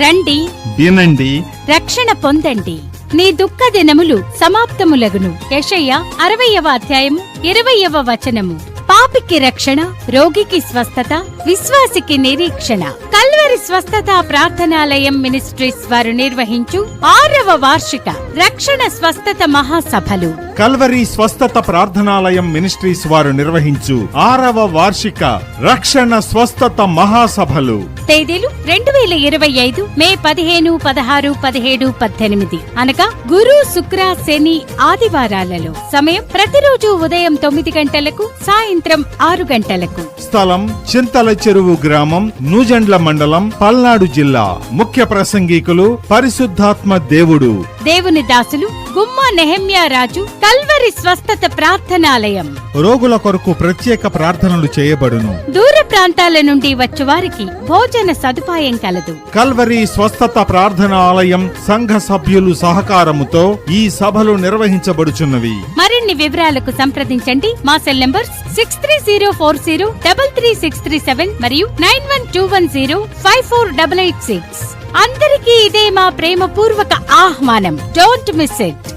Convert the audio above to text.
రండి. వినండి. రక్షణ పొందండి. నీ దుఃఖ దినములు సమాప్తములగును. యెషయ్య అరవయవ అధ్యాయము ఇరవయవ వచనము. పాపికి రక్షణ రోగికి స్వస్థత విశ్వాసికి నిరీక్షణ. కల్వరి స్వస్థత ప్రార్థనాలయం మినిస్ట్రీస్ వారు నిర్వహించు ఆరవ వార్షిక రక్షణ స్వస్థత మహాసభలు. కల్వరి స్వస్థత ప్రార్థనాలయం మినిస్ట్రీస్ వారు నిర్వహించు ఆరవ వార్షిక రక్షణ స్వస్థత మహాసభలు. తేదీలు రెండు వేల ఇరవై ఐదు మే పదిహేను పదహారు పదిహేడు పద్దెనిమిది. అనగా గురు శుక్ర శని ఆదివారాలలో. సమయం ప్రతిరోజు ఉదయం తొమ్మిది గంటలకు సాయంత్రం ఆరు గంటలకు. స్థలం చింతల చెరువు గ్రామం నూజెండ్ల మండలం పల్నాడు జిల్లా. ముఖ్య ప్రసంగికులు పరిశుద్ధాత్మ దేవుడు. దేవుని దాసులు గుమ్మ నెహమ్యా రాజు కల్వరి స్వస్థత ప్రార్థనాలయం. రోగుల కొరకు ప్రత్యేక ప్రార్థనలు చేయబడును. దూర ప్రాంతాల నుండి వచ్చువారికి భోజన సదుపాయం కలదు. కల్వరి స్వస్థత ప్రార్థనాలయం సంఘ సభ్యులు సహకారముతో ఈ సభలు నిర్వహించబడుచున్నవి. మరిన్ని వివరాలకు సంప్రదించండి. మా cell number six three zero four zero double three six three seven మరియు nine one two one zero five four double eight six. అందరికీ ఇదే మా ప్రేమపూర్వక ఆహ్వానం. Don't miss it